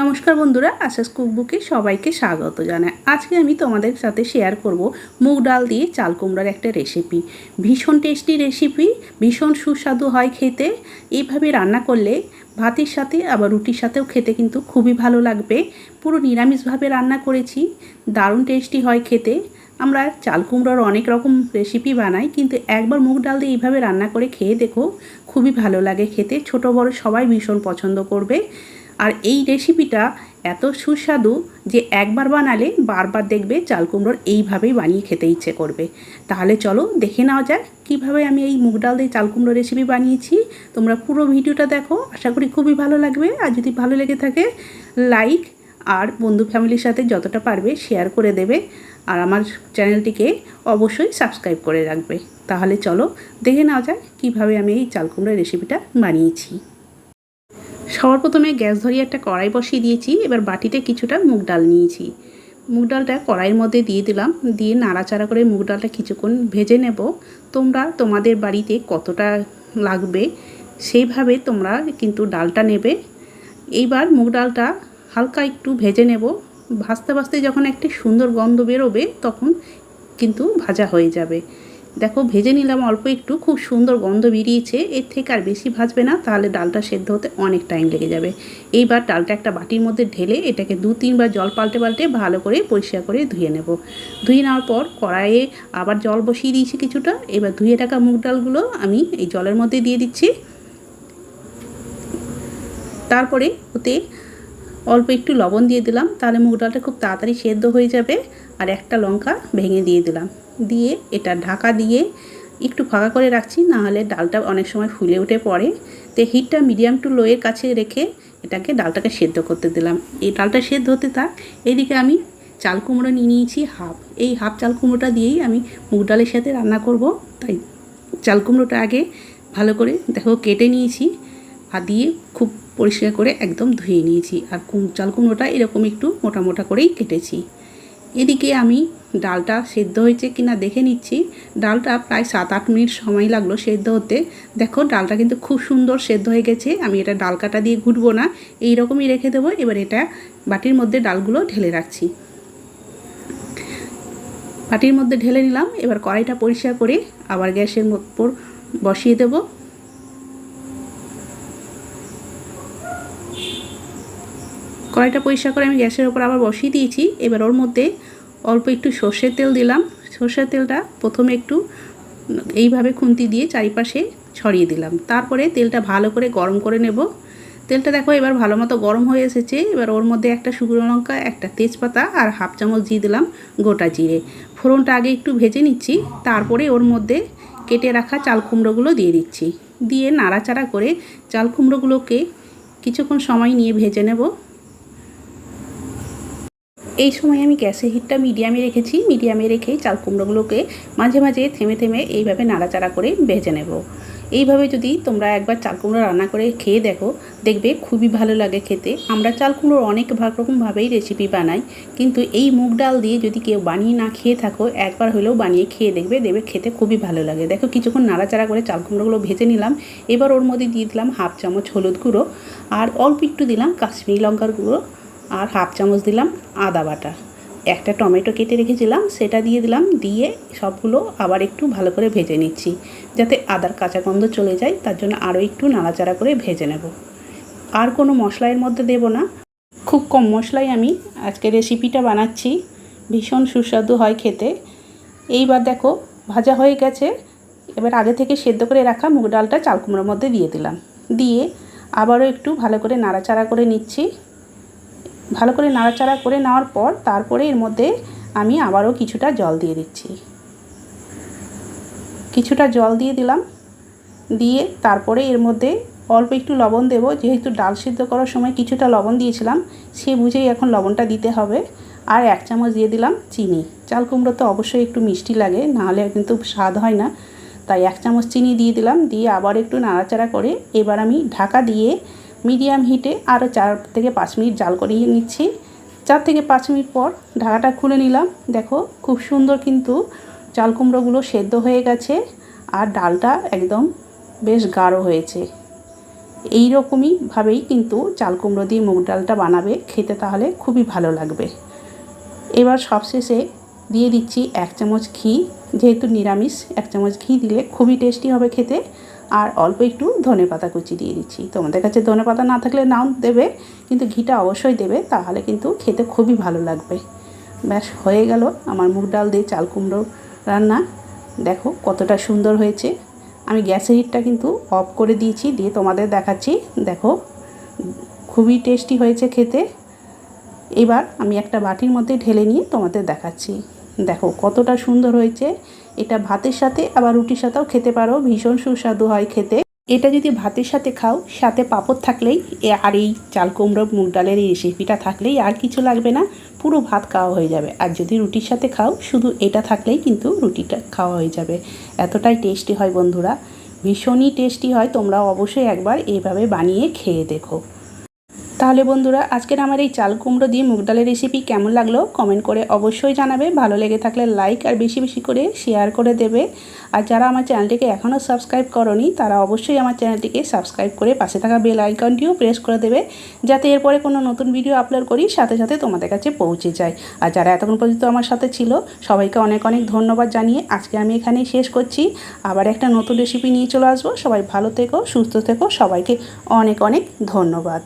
নমস্কার বন্ধুরা, আশাস কুকবুকে সবাইকে স্বাগত জানায় আজকে আমি তোমাদের সাথে শেয়ার করব মুগ ডাল দিয়ে চাল কুমড়ার একটা রেসিপি ভীষণ টেস্টি রেসিপি ভীষণ সুস্বাদু হয় খেতে। এইভাবে রান্না করলে ভাতের সাথে আবার রুটির সাথেও খেতে কিন্তু খুবই ভালো লাগবে। পুরো নিরামিষভাবে রান্না করেছি, দারুণ টেস্টি হয় খেতে। আমরা চাল কুমড়োর অনেক রকম রেসিপি বানাই, কিন্তু একবার মুগ ডাল দিয়ে এইভাবে রান্না করে খেয়ে দেখো, খুবই ভালো লাগে খেতে। ছোট বড় সবাই ভীষণ পছন্দ করবে। আর এই রেসিপিটা এত সুস্বাদু যে একবার বানালে বারবার দেখবে চাল কুমড়োর এইভাবেই বানিয়ে খেতে ইচ্ছে করবে। তাহলে চলো দেখে নেওয়া যাক কীভাবে আমি এই মুগ ডাল দিয়ে চাল কুমড়ো রেসিপি বানিয়েছি। তোমরা পুরো ভিডিওটা দেখো, আশা করি খুবই ভালো লাগবে। আর যদি ভালো লেগে থাকে লাইক আর বন্ধু ফ্যামিলির সাথে যতটা পারবে শেয়ার করে দেবে। আর আমার চ্যানেলটিকে অবশ্যই সাবস্ক্রাইব করে রাখবে। তাহলে চলো দেখে নেওয়া যাক কীভাবে আমি এই চাল কুমড়োর রেসিপিটা বানিয়েছি। সবার প্রথমে গ্যাস ধরিয়ে একটা কড়াই বসিয়ে দিয়েছি, এবার বাটিতে কিছুটা মুগ ডাল নিয়েছি। মুগ ডালটা কড়াইয়ের মধ্যে দিয়ে দিলাম, দিয়ে নাড়াচাড়া করে মুগ ডালটা কিছুক্ষণ ভেজে নেব। তোমরা তোমাদের বাড়িতে কতটা লাগবে সেইভাবে তোমরা কিন্তু ডালটা নেবে। এইবার মুগ ডালটা হালকা একটু ভেজে নেব। ভাজতে ভাজতে যখন একটি সুন্দর গন্ধ বেরোবে, তখন কিন্তু ভাজা হয়ে যাবে। দেখো, ভেজে নিলাম অল্প একটু, খুব সুন্দর গন্ধ বেরিয়েছে, এর থেকে আর বেশি ভাজবে না, তাহলে ডালটা সেদ্ধ হতে অনেক টাইম লেগে যাবে। এইবার ডালটা একটা বাটির মধ্যে ঢেলে এটাকে দু তিনবার জল পাল্টে পাল্টে ভালো করে পরিষ্কার করে ধুয়ে নেব। ধুয়ে নেওয়ার পর কড়াইয়ে আবার জল বসিয়ে দিয়েছি কিছুটা, এবার ধুয়ে রাখা মুগ ডালগুলো আমি এই জলের মধ্যে দিয়ে দিচ্ছি। তারপরে ওতে অল্প একটু লবণ দিয়ে দিলাম, তাহলে মুগ ডালটা খুব তাড়াতাড়ি সেদ্ধ হয়ে যাবে, আর একটা লঙ্কা ভেঙে দিয়ে দিলাম। দিয়ে, এটা ঢাকা দিয়ে একটু ফাঁকা করে রাখছি, নাহলে ডালটা অনেক সময় ফুলে উঠে পড়ে। তো হিটটা মিডিয়াম টু লোয়ের কাছে রেখে এটাকে ডালটাকে সেদ্ধ করতে দিলাম। এই ডালটা সেদ্ধ হতে থাক, এদিকে আমি চাল কুমড়ো নিয়ে নিয়েছি হাফ এই হাফ চাল কুমড়োটা দিয়েই আমি মুগ ডালের সাথে রান্না করব। তাই চাল কুমড়োটা আগে ভালো করে দেখো কেটে নিয়েছি আর দিয়ে খুব পরিষ্কার করে একদম ধুয়ে নিয়েছি। আর চাল কুমড়োটা এরকম একটু মোটা মোটা করেই কেটেছি। এদিকে আমি ডালটা সেদ্ধ হয়েছে কি না দেখে নিচ্ছি। ডালটা প্রায় সাত আট মিনিট সময় লাগল সেদ্ধ হতে। দেখো, ডালটা কিন্তু খুব সুন্দর সেদ্ধ হয়ে গেছে। আমি এটা ডাল কাটা দিয়ে ঘুটবো না। এই রকমই রেখে দেবো। এবার এটা বাটির মধ্যে ডালগুলো ঢেলে রাখছি। বাটির মধ্যে ঢেলে নিলাম। এবার কড়াইটা পরিষ্কার করে আবার গ্যাসের উপর বসিয়ে দেবো। কড়াইটা পরিষ্কার করে আমি গ্যাসের ওপর আবার বসিয়ে দিয়েছি। এবার ওর মধ্যে অল্প একটু সর্ষের তেল দিলাম। সর্ষের তেলটা প্রথমে একটু এইভাবে খুন্তি দিয়ে চারিপাশে ছড়িয়ে দিলাম। তারপরে তেলটা ভালো করে গরম করে নেব। তেলটা দেখো এবার ভালো মতো গরম হয়ে এসেছে। এবার ওর মধ্যে একটা শুকনো লঙ্কা, একটা তেজপাতা আর হাফ চামচ দিয়ে দিলাম গোটা জিরে। ফোড়নটা আগে একটু ভেজে নিচ্ছি। তারপরে ওর মধ্যে কেটে রাখা চাল কুমড়োগুলো দিয়ে দিচ্ছি। দিয়ে নাড়াচাড়া করে চাল কুমড়োগুলোকে কিছুক্ষণ সময় নিয়ে ভেজে নেব। এই সময় আমি গ্যাসের হিটটা মিডিয়ামে রেখেছি, মিডিয়ামে রেখে চাল কুমড়োগুলোকে মাঝে মাঝে থেমে থেমে এইভাবে নাড়াচাড়া করে ভেজে নেব। এইভাবে যদি তোমরা একবার চাল কুমড়ো রান্না করে খেয়ে দেখো, দেখবে খুবই ভালো লাগে খেতে। আমরা চাল কুমড়োর অনেক রকমভাবেই রেসিপি বানাই, কিন্তু এই মুগ ডাল দিয়ে যদি কেউ বানিয়ে না খেয়ে থাকো, একবার হলেও বানিয়ে খেয়ে দেখবে দেখবে খেতে খুবই ভালো লাগে। দেখো কিছুক্ষণ নাড়াচাড়া করে চাল কুমড়োগুলো ভেজে নিলাম, এবার ওর মধ্যে দিয়ে দিলাম হাফ চামচ হলুদ গুঁড়ো, আর অল্প একটু দিলাম কাশ্মীরি লঙ্কার গুঁড়ো আর হাফ চামচ দিলাম আদা বাটা। একটা টমেটো কেটে রেখেছিলাম, সেটা দিয়ে দিলাম, দিয়ে সবগুলো আবার একটু ভালো করে ভেজে নিচ্ছি, যাতে আদার কাঁচা গন্ধ চলে যায়, তার জন্য আরও একটু নাড়াচাড়া করে ভেজে নেব। আর কোনো মশলা মধ্যে দেব না। খুব কম মশলাই আমি আজকে রেসিপিটা বানাচ্ছি, ভীষণ সুস্বাদু হয় খেতে। এইবার দেখো, ভাজা হয়ে গেছে। এবার আগে থেকে সেদ্ধ করে রাখা মুগ ডালটা চাল কুমড়োর মধ্যে দিয়ে দিলাম। দিয়ে আবারও একটু ভালো করে নাড়াচাড়া করে নিচ্ছি। ভালো করে নাড়াচাড়া করে নেওয়ার পর তারপরে এর মধ্যে আমি আবারও কিছুটা জল দিয়ে দিচ্ছি। কিছুটা জল দিয়ে দিলাম। দিয়ে তারপরে এর মধ্যে অল্প একটু লবণ দেব। যেহেতু ডাল সিদ্ধ করার সময় কিছুটা লবণ দিয়েছিলাম, সে বুঝেই এখন লবণটা দিতে হবে। আর এক চামচ দিয়ে দিলাম চিনি। চাল কুমড়ো তো অবশ্যই একটু মিষ্টি লাগে, নাহলে কিন্তু স্বাদ হয় না। তাই এক চামচ চিনি দিয়ে দিলাম। দিয়ে আবার একটু নাড়াচাড়া করে এবার আমি ঢাকা দিয়ে মিডিয়াম হিটে আরও চার থেকে পাঁচ মিনিট জাল করিয়ে নিচ্ছি। চার থেকে পাঁচ মিনিট পর ঢাকাটা খুলে নিলাম। দেখো, খুব সুন্দর কিন্তু চাল কুমড়োগুলো সেদ্ধ হয়ে গেছে আর ডালটা একদম বেশ গাঢ় হয়েছে। এই রকমইভাবেই কিন্তু চাল কুমড়ো দিয়ে মুগ ডালটা বানাবে, খেতে তাহলে খুবই ভালো লাগবে। এবার সবশেষে দিয়ে দিচ্ছি এক চামচ ঘি। যেহেতু নিরামিষ, এক চামচ ঘি দিলে খুবই টেস্টি হবে খেতে। আর অল্প একটু ধনে পাতা কুচি দিয়ে দিচ্ছি। তোমাদের কাছে ধনে পাতা না থাকলে নাও দেবে, কিন্তু ঘিটা অবশ্যই দেবে, তাহলে কিন্তু খেতে খুবই ভালো লাগবে। ব্যাস, হয়ে গেল আমার মুগ ডাল দিয়ে চাল কুমড়ো রান্না। দেখো কতটা সুন্দর হয়েছে। আমি গ্যাসের হিটটা কিন্তু অফ করে দিয়েছি, দিয়ে তোমাদের দেখাচ্ছি। দেখো, খুবই টেস্টি হয়েছে খেতে। এবার আমি একটা বাটির মধ্যে ঢেলে নিয়ে তোমাদের দেখাচ্ছি। দেখো, কতটা সুন্দর হয়েছে। এটা ভাতের সাথে, আবার রুটির সাথেও খেতে পারো। ভীষণ সুস্বাদু হয় খেতে। এটা যদি ভাতের সাথে খাও, সাথে পাঁপড় থাকলেই আর এই চাল কুমড়ো, মুগ ডালের এই রেসিপিটা থাকলেই আর কিছু লাগবে না। পুরো ভাত খাওয়া হয়ে যাবে। আর যদি রুটির সাথে খাও, শুধু এটা থাকলেই কিন্তু রুটিটা খাওয়া হয়ে যাবে। এতটাই টেস্টি হয় বন্ধুরা। ভীষণই টেস্টি হয়। তোমরা অবশ্যই একবার এইভাবে বানিয়ে খেয়ে দেখো। তাহলে বন্ধুরা, আজকের আমার এই চাল কুমড়ো দিয়ে মুগ ডালের রেসিপি কেমন লাগল কমেন্ট করে অবশ্যই জানাবে। ভালো লেগে থাকলে লাইক আর বেশি বেশি করে শেয়ার করে দেবে। আর যারা আমার চ্যানেলটিকে এখনও সাবস্ক্রাইব করনি, তারা অবশ্যই আমার চ্যানেলটিকে সাবস্ক্রাইব করে পাশে থাকা বেল আইকনটিও প্রেস করে দেবে, যাতে এরপরে কোনো নতুন ভিডিও আপলোড করি, সাথে সাথে তোমাদের কাছে পৌঁছে যায়। আর যারা এতক্ষণ পর্যন্ত আমার সাথে ছিল, সবাইকে অনেক অনেক ধন্যবাদ জানিয়ে আজকে আমি এখানেই শেষ করছি। আবার একটা নতুন রেসিপি নিয়ে চলে আসব। সবাই ভালো থেকো, সুস্থ থেকো। সবাইকে অনেক অনেক ধন্যবাদ।